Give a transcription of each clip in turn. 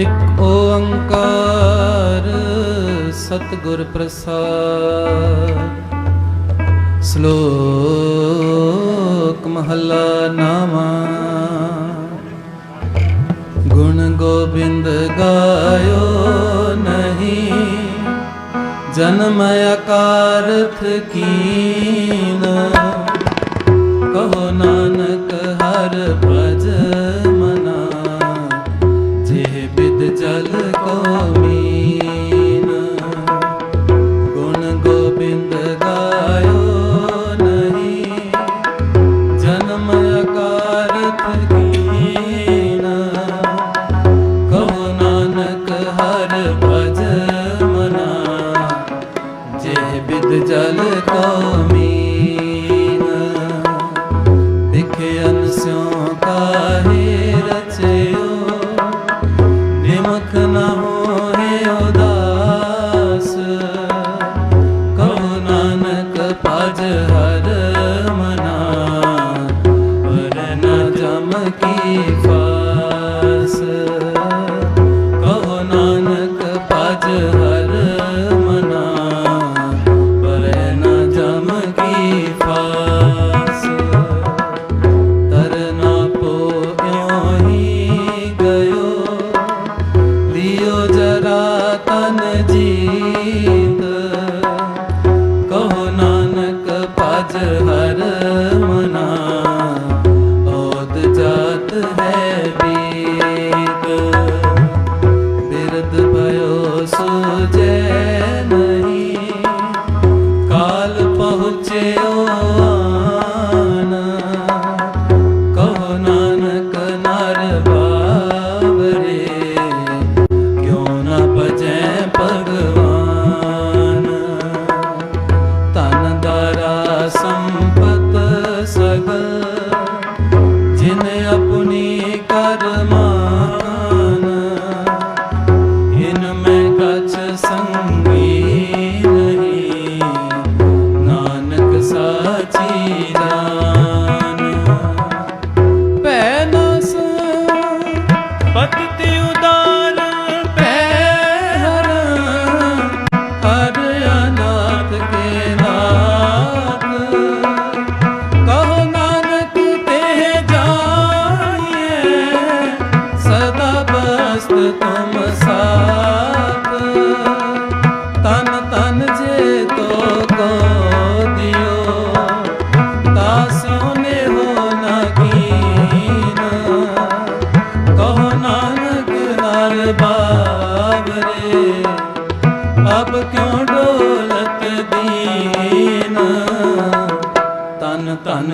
ਇਕ ਓੰਕਾਰ ਸਤਿਗੁਰ ਪ੍ਰਸਾਦ। ਸ਼ਲੋਕ ਮਹਲਾ ਨਾਮਾ ਗੁਣ ਗੋਬਿੰਦ ਗਾਇਓ ਨਹੀਂ। ਜਨਮ ਅਕਾਰਥ ਕੀ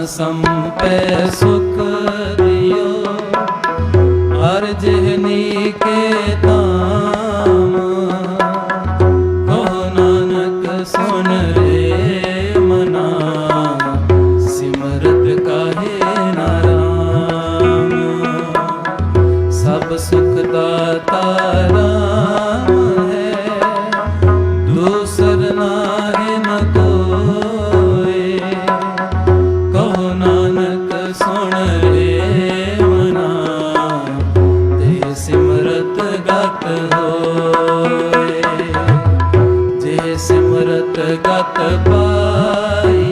ਸੰਪੈ ਸੁਤ ਹੋਏ ਜੇ ਸਿਮਰਤ ਗਤ ਪਾਈ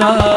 啊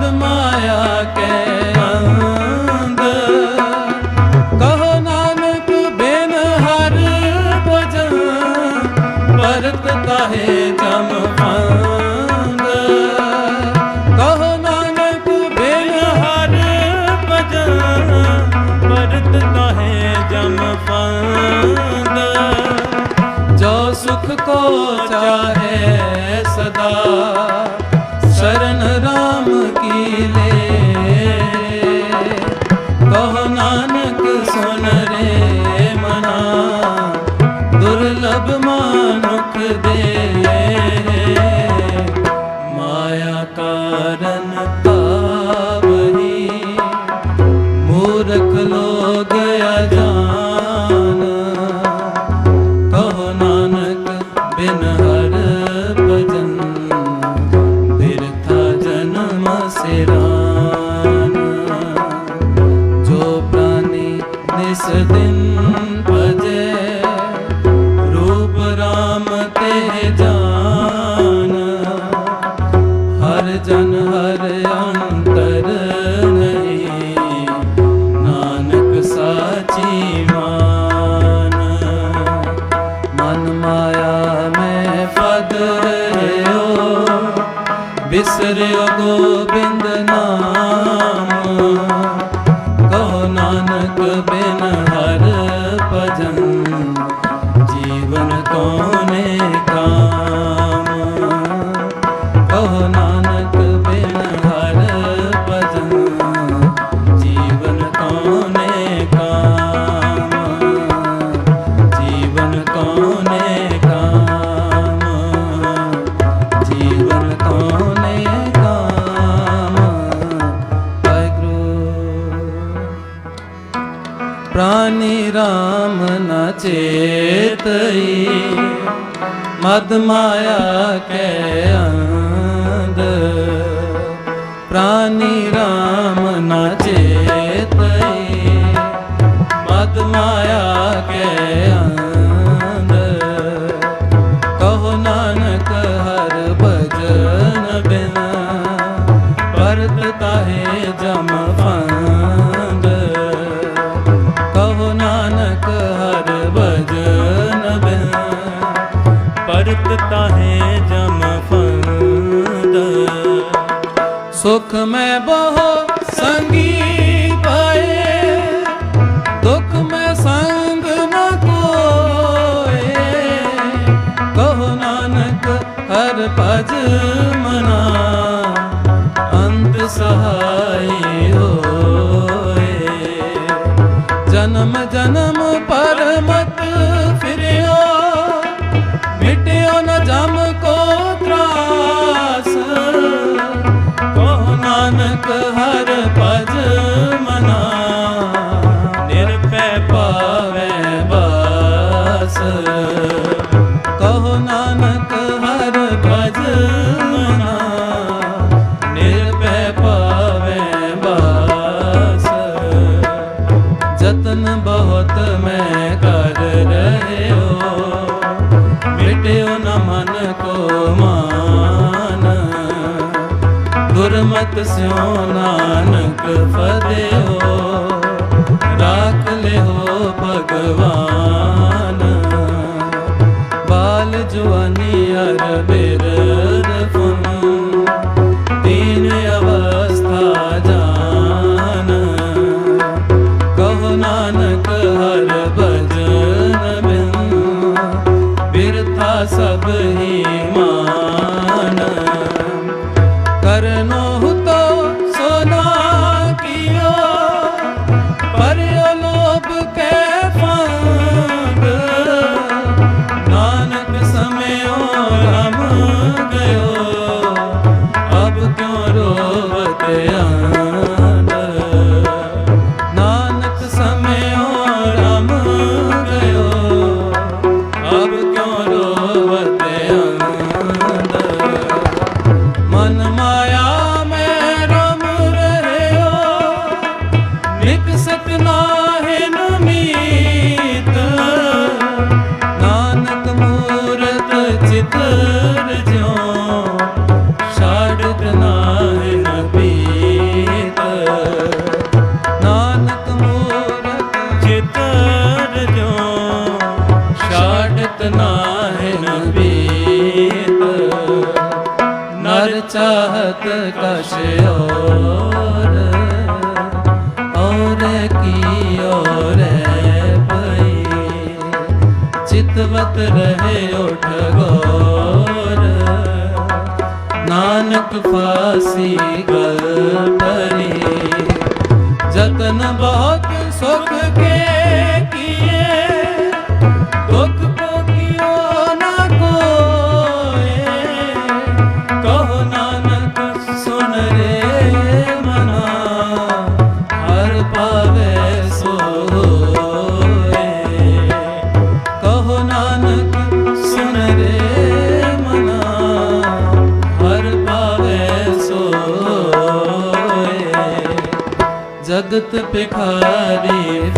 the mind. Modern ਨਾਮ পদ্মায়া Hum. ਨਾਨਕ ਫਤਿਹ ਸਤ ਰਹੇ ਉਠ ਗੋਰ। ਨਾਨਕ ਫਾਸੀ ਗਲ ਭਿਖਾਰੀ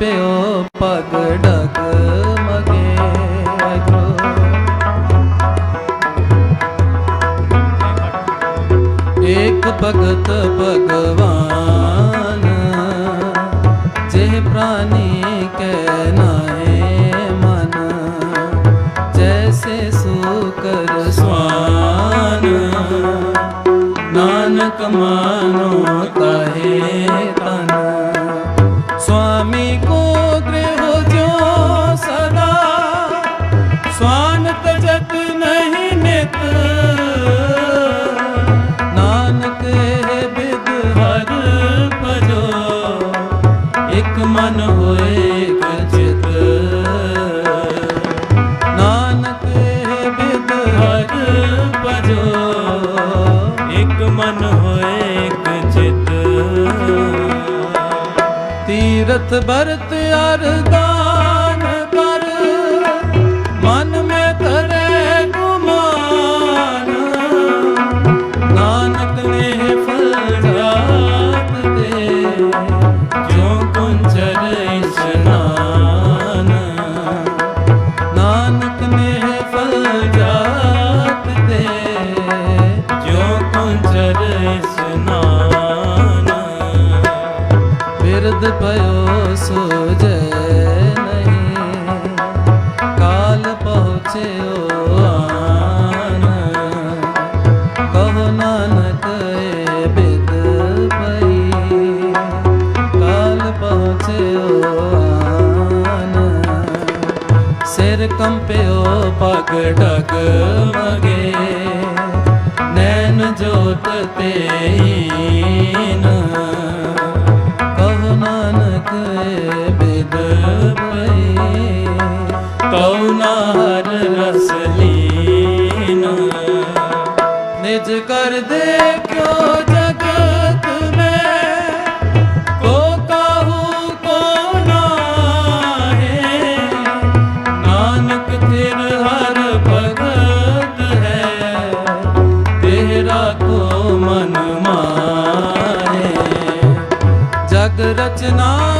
ਪਿਓ ਪਗ ਡਗ ਮਗੇ ਗੁਰੂ। ਇੱਕ ਭਗਤ ਭਗਵਾਨ, ਜਿਹ ਪ੍ਰਾਨੀ ਕੈ ਨਾਏ ਮਨ, ਜੈਸੇ ਸੂਕਰ ਸਵਾਨ। ਨਾਨਕ ਮਾਨੋ ਹੱਥ ਬਰਤ ਅਰਦਾ ਸਿਰ ਕੰਪਿਓ ਪਗ ਡਗ ਮਗੇ। ਨੈਣ ਜੋਤ ਤੇਨ ਕਉ ਨਾਨਕ ਬਿਦ ਪਈ। ਕਉ ਨਾ ਹਰ ਰਚਨਾ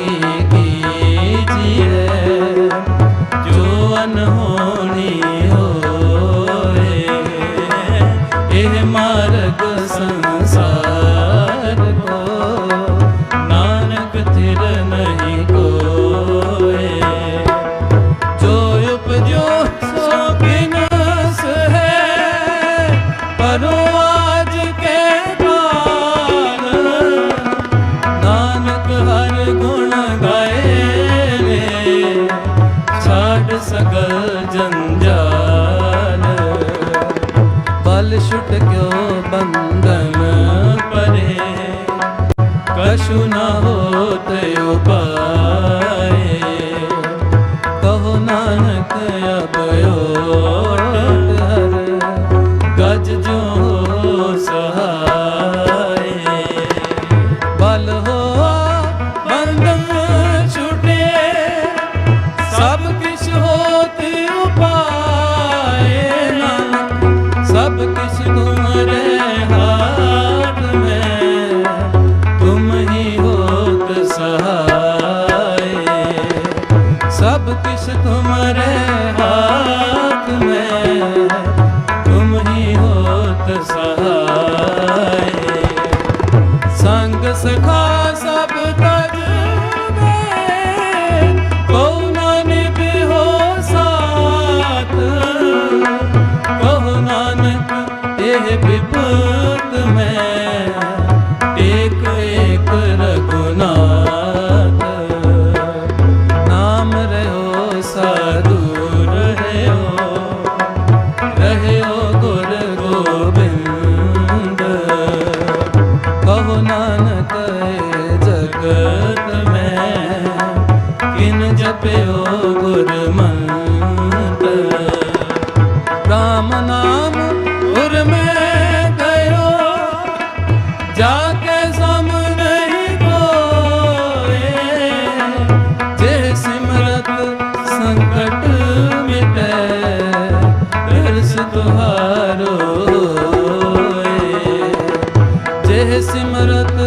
के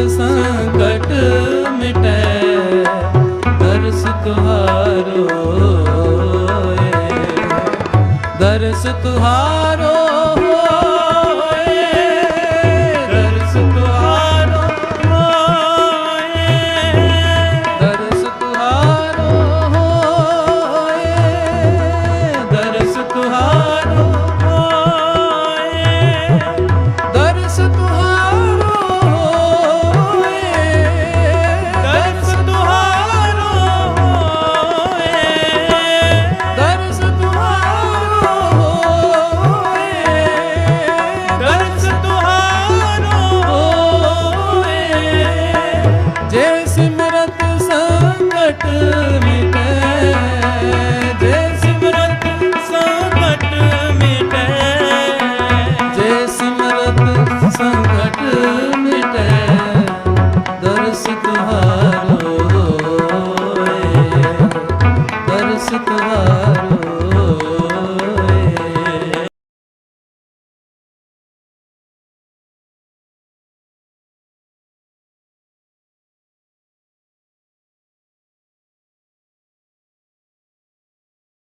ਸੰਕਟ ਮਿਟੈ ਦਰਸ ਤੁਹਾਰੋ ਹੋਏ। ਦਰਸ ਤੁਹਾਰੋ